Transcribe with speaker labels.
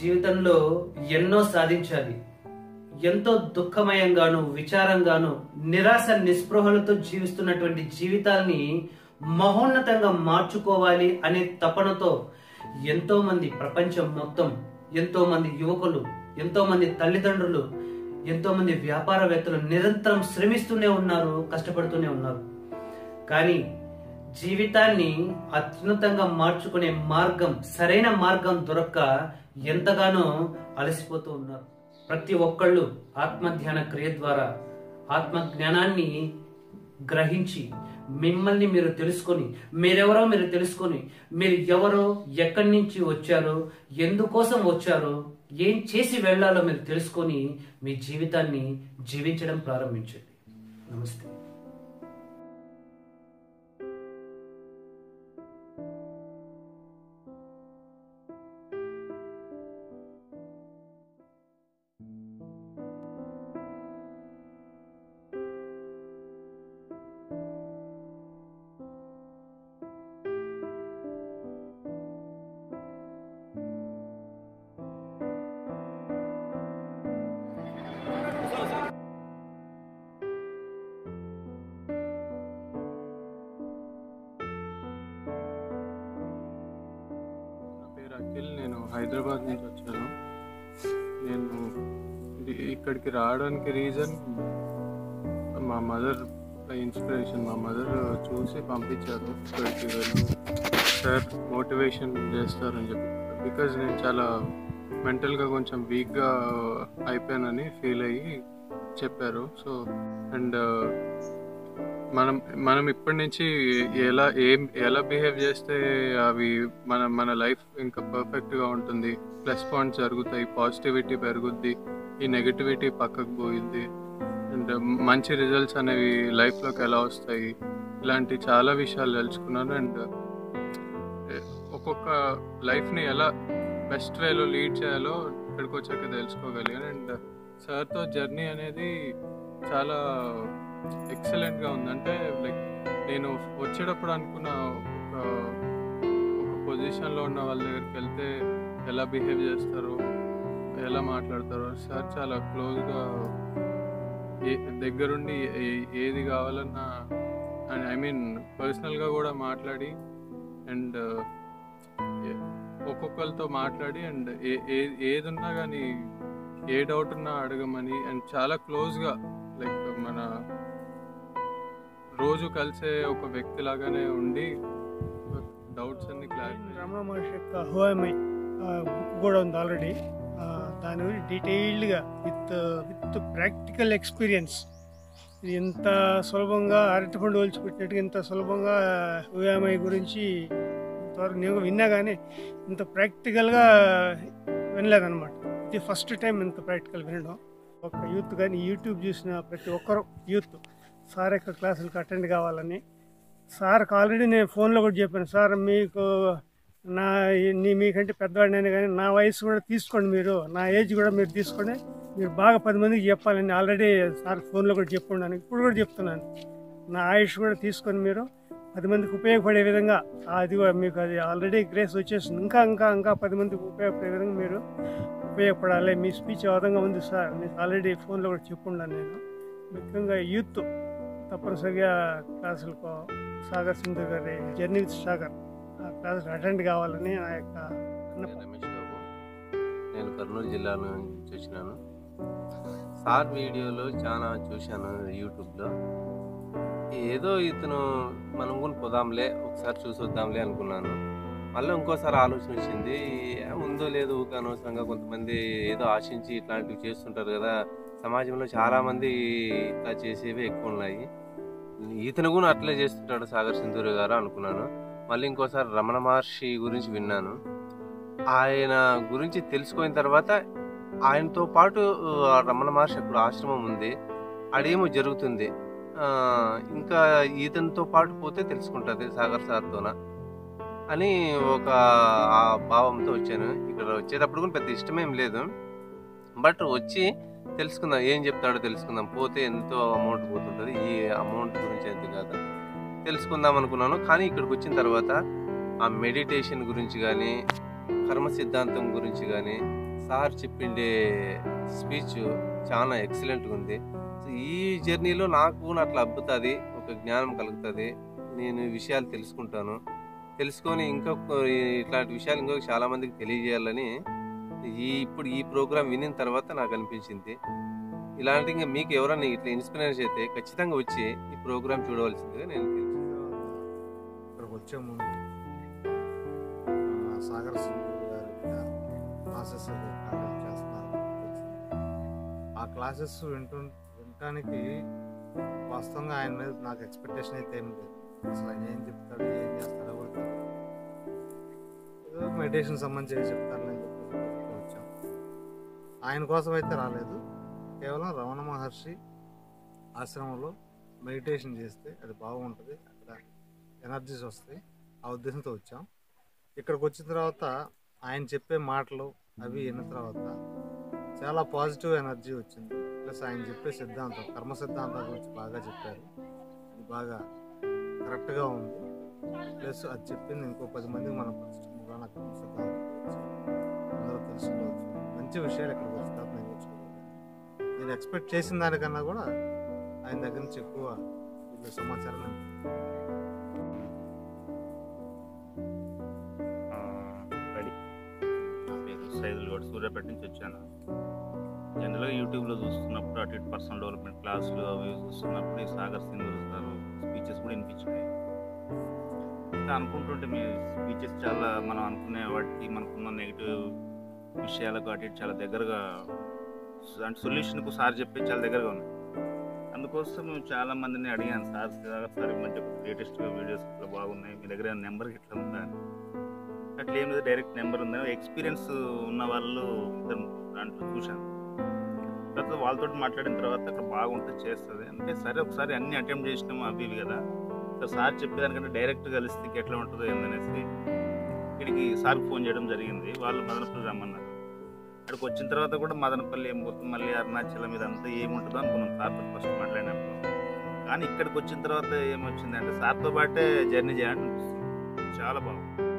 Speaker 1: జీవితంలో ఎన్నో సాధించాలి. ఎంతో దుఃఖమయంగాను విచారంగాను నిరాశ నిస్పృహలతో జీవిస్తున్నటువంటి జీవితాల్ని మహోన్నతంగా మార్చుకోవాలి అనే తపనతో ఎంతో మంది ప్రపంచం మొత్తం ఎంతో మంది యువకులు ఎంతో మంది తల్లిదండ్రులు ఎంతో మంది వ్యాపారవేత్తలు నిరంతరం శ్రమిస్తూనే ఉన్నారు కష్టపడుతూనే ఉన్నారు. కానీ జీవితాన్ని అత్యున్నతంగా మార్చుకునే మార్గం సరైన మార్గం దొరక్క ఎంతగానో అలసిపోతూ ఉన్నారు. ప్రతి ఒక్కళ్ళు ఆత్మధ్యాన క్రియ ద్వారా ఆత్మ జ్ఞానాన్ని గ్రహించి మిమ్మల్ని మీరు తెలుసుకొని మీరెవరో మీరు తెలుసుకొని మీరు ఎవరో ఎక్కడి నుంచి వచ్చారో ఎందుకోసం వచ్చారో ఏం చేసి వెళ్ళాలో మీరు తెలుసుకొని మీ జీవితాన్ని జీవించడం ప్రారంభించండి. నమస్తే.
Speaker 2: హైదరాబాద్ నుంచి వచ్చాను. నేను ఇక్కడికి రావడానికి రీజన్ మా మదర్ ఇన్స్పిరేషన్ మా మదర్ చూసి పంపించారు ఇక్కడికి సార్ మోటివేషన్ చేస్తారని చెప్పి. బికాజ్ నేను చాలా మెంటల్గా కొంచెం వీక్గా అయిపోయానని ఫీల్ అయ్యి చెప్పారు. సో అండ్ మనం మనం ఇప్పటి నుంచి ఎలా ఏం ఎలా బిహేవ్ చేస్తే అవి మన మన లైఫ్ ఇంకా పర్ఫెక్ట్గా ఉంటుంది. ప్లస్ పాయింట్స్ జరుగుతాయి పాజిటివిటీ పెరుగుద్ది ఈ నెగిటివిటీ పక్కకు పోయింది. అండ్ మంచి రిజల్ట్స్ అనేవి లైఫ్లోకి ఎలా వస్తాయి ఇలాంటి చాలా విషయాలు తెలుసుకున్నాను. అండ్ ఒక్కొక్క లైఫ్ని ఎలా బెస్ట్ వేలో లీడ్ చేయాలో ఇక్కడికి వచ్చాక తెలుసుకోగలిగాను. అండ్ సార్తో జర్నీ అనేది చాలా ఎక్సలెంట్గా ఉంది. అంటే లైక్ నేను వచ్చేటప్పుడు అనుకున్న ఒక ఒక పొజిషన్లో ఉన్న వాళ్ళ దగ్గరికి వెళ్తే ఎలా బిహేవ్ చేస్తారు ఎలా మాట్లాడతారు సార్ చాలా క్లోజ్గా ఏ దగ్గరుండి ఏ- ఏది కావాలన్నా అండ్ ఐ మీన్ పర్సనల్గా కూడా మాట్లాడి అండ్ ఒక్కొక్కరితో మాట్లాడి అండ్ ఏ ఏ- ఏది ఉన్నా కానీ ఏ డౌట్ ఉన్నా అడగమని అండ్ చాలా క్లోజ్గా లైక్ మన రోజు కలిసే ఒక వ్యక్తి లాగానే ఉండి డౌట్స్ అన్ని క్లారిఫై
Speaker 3: రమణ మహర్షి యొక్క హోఎంఐ బుక్ కూడా ఉంది ఆల్రెడీ. దాని గురించి డీటెయిల్డ్గా విత్ విత్ ప్రాక్టికల్ ఎక్స్పీరియన్స్. ఇది ఇంత సులభంగా అరటిపండు ఒలిచిపెట్టినట్టుగా ఇంత సులభంగా హోఎంఐ గురించి ఇంతవరకు నేను విన్నా కానీ ఇంత ప్రాక్టికల్గా వినలేదన్నమాట. ఇది ఫస్ట్ టైం ఇంత ప్రాక్టికల్ వినడం. ఒక యూత్ కానీ యూట్యూబ్ చూసిన ప్రతి ఒక్కరు యూత్ సార్ యొక్క క్లాసులకు అటెండ్ కావాలని. సార్కి ఆల్రెడీ నేను ఫోన్లో కూడా చెప్పాను సార్ మీకు నా నీ మీకంటే పెద్దవాడినైనా కానీ నా వయసు కూడా తీసుకోండి మీరు నా ఏజ్ కూడా మీరు తీసుకొని మీరు బాగా పది మందికి చెప్పాలని ఆల్రెడీ సార్ ఫోన్లో కూడా చెప్పుకున్నాను ఇప్పుడు కూడా చెప్తున్నాను. నా ఆయుష్ కూడా తీసుకొని మీరు పది మందికి ఉపయోగపడే విధంగా అది కూడా మీకు అది ఆల్రెడీ గ్రేస్ వచ్చేసింది ఇంకా ఇంకా ఇంకా పది మందికి ఉపయోగపడే విధంగా మీరు ఉపయోగపడాలి. మీ స్పీచ్ ఆ విధంగా ఉంది సార్ మీకు ఆల్రెడీ ఫోన్లో కూడా చెప్పుకున్నాను నేను. ముఖ్యంగా యూత్ తప్పనిసరిగా క్లాసులకు సాగర్ సింధు గారి జర్నీ విత్ సాగర్ ఆ క్లాసులు అటెండ్ కావాలని నా యొక్క
Speaker 4: నేను రమేష్ బాబు. నేను కర్నూలు జిల్లా నుంచి వచ్చినాను. సార్ వీడియోలో చాలా చూశాను యూట్యూబ్లో. ఏదో ఇతను మనం కూడా పోదాంలే ఒకసారి చూసి వద్దాంలే అనుకున్నాను. మళ్ళీ ఇంకోసారి ఆలోచన వచ్చింది ఉందో లేదో ఊరికే అనవసరంగా కొంతమంది ఏదో ఆశించి ఇట్లాంటివి చేస్తుంటారు కదా. సమాజంలో చాలామంది ఇట్లా చేసేవి ఎక్కువ ఉన్నాయి. ఇతను కూడా అట్లే చేస్తుంటాడు సాగర్ సింధూరి గారు అనుకున్నాను. మళ్ళీ ఇంకోసారి రమణ మహర్షి గురించి విన్నాను. ఆయన గురించి తెలుసుకున్న తర్వాత ఆయనతో పాటు ఆ, రమణ మహర్షి అక్కడ ఆశ్రమం ఉంది. అడేమో జరుగుతుంది. ఇంకా ఈతనితో పాటు పోతే తెలుసుకుంటుంది సాగర్ సార్తోన అని ఒక భావంతో వచ్చాను. ఇక్కడ వచ్చేటప్పుడు కూడా పెద్ద ఇష్టమేం లేదు. బట్ వచ్చి తెలుసుకుందాం ఏం చెప్తాడో తెలుసుకుందాం. పోతే ఎంతో అమౌంట్ పోతుంటుంది. ఈ అమౌంట్ గురించి ఎంత కాదు. తెలుసుకుందాం అనుకున్నాను. కానీ ఇక్కడికి వచ్చిన తర్వాత ఆ మెడిటేషన్ గురించి కానీ కర్మ సిద్ధాంతం గురించి కానీ సార్ చెప్పిండే స్పీచ్ చాలా ఎక్సలెంట్గా ఉంది. సో ఈ జర్నీలో నాకు అట్లా అబ్బుతుంది. ఒక జ్ఞానం కలుగుతుంది. నేను విషయాలు తెలుసుకుంటాను. తెలుసుకొని ఇంకొక ఇట్లాంటి విషయాలు ఇంకొక చాలామందికి తెలియజేయాలని ఈ ఇప్పుడు ఈ ప్రోగ్రాం వినిన తర్వాత నాకు అనిపించింది. ఇలాంటి ఇంకా మీకు ఎవరైనా ఇట్లా ఇన్స్పిరేషన్ అయితే ఖచ్చితంగా వచ్చి ఈ ప్రోగ్రామ్ చూడవలసిందిగా నేను
Speaker 5: ఇక్కడికి వచ్చే ముందు ఆ, సాగర్ క్లాసెస్ చేస్తున్నారు ఆ క్లాసెస్ వింటు వినటానికి వాస్తవంగా ఆయన మీద నాకు ఎక్స్పెక్టేషన్ అయితే ఏం లేదు. అసలు ఆయన ఏం చెప్తాడు ఏం చేస్తాడో కూడా ఏదో మెడిటేషన్ సంబంధించి చెప్తారు ఆయన కోసం అయితే రాలేదు. కేవలం రమణ మహర్షి ఆశ్రమంలో మెడిటేషన్ చేస్తే అది బాగుంటుంది. అక్కడ ఎనర్జీస్ వస్తాయి. ఆ ఉద్దేశంతో వచ్చాం. ఇక్కడికి వచ్చిన తర్వాత ఆయన చెప్పే మాటలు అవి విన్న తర్వాత చాలా పాజిటివ్ ఎనర్జీ వచ్చింది. ప్లస్ ఆయన చెప్పే సిద్ధాంతం కర్మ సిద్ధాంతం గురించి బాగా చెప్పారు. అది బాగా కరెక్ట్గా ఉంది. ప్లస్ అది చెప్పింది ఇంకో పది మందికి మనం పరిచయం. కర్మ సిద్ధాంతం గురించి అందరూ తెలుసుకోవచ్చు మంచి విషయాలు ఇక్కడ వస్తాను నేను నేను ఎక్స్పెక్ట్ చేసిన దానికన్నా కూడా ఆయన దగ్గర నుంచి ఎక్కువ సమాచారం నేను
Speaker 6: రెడీ. నా పేరు సైదుల్ గౌడ్ సూర్యాపేట నుంచి వచ్చాను. జనరల్గా యూట్యూబ్లో చూస్తున్నప్పుడు అటు ఇటు పర్సనల్ డెవలప్మెంట్ క్లాసులు అవి చూస్తున్నప్పుడు ఈ సాగర్ సింగ్ సార్ స్పీచెస్ కూడా వినిపించినాయి ఇంకా అనుకుంటుంటే మీ స్పీచెస్ చాలా మనం అనుకునే వాటికి మనకున్న నెగిటివ్ విషయాలకు అటు ఇటు చాలా దగ్గరగా అంటే సొల్యూషన్కు సార్ చెప్పి చాలా దగ్గరగా ఉన్నాయి అందుకోసం మేము చాలా మందిని అడిగాను సార్ సార్ ఈ మధ్య లేటెస్ట్గా వీడియోస్ ఇట్లా బాగున్నాయి మీ దగ్గర నెంబర్ ఇట్లా ఉందా? అని. అట్లా ఏం లేదు డైరెక్ట్ నెంబర్ ఉందా. ఎక్స్పీరియన్స్ ఉన్న వాళ్ళు దాంట్లో చూశాను. తర్వాత వాళ్ళతో మాట్లాడిన తర్వాత అక్కడ బాగుంటుంది చేస్తుంది. అంటే సరే ఒకసారి అన్ని అటెంప్ట్ చేసినాము అవి కదా. సార్ చెప్పేదానికంటే డైరెక్ట్ కలిస్తే ఎట్లా ఉంటుందో ఏందనేసి వీడికి సార్కి ఫోన్ చేయడం జరిగింది. వాళ్ళు మదనపల్లి రమ్మన్నారు. అక్కడికి వచ్చిన తర్వాత కూడా మదనపల్లి ఏం మళ్ళీ అరుణాచలం ఇదంతా ఏముంటుందో అనుకున్నాం. సార్తో ఫస్ట్ మాట్లాడినప్పుడు. కానీ ఇక్కడికి వచ్చిన తర్వాత ఏమొచ్చిందంటే సార్తో పాటే జర్నీ చేయాలని అనిపిస్తుంది. చాలా బాగుంది.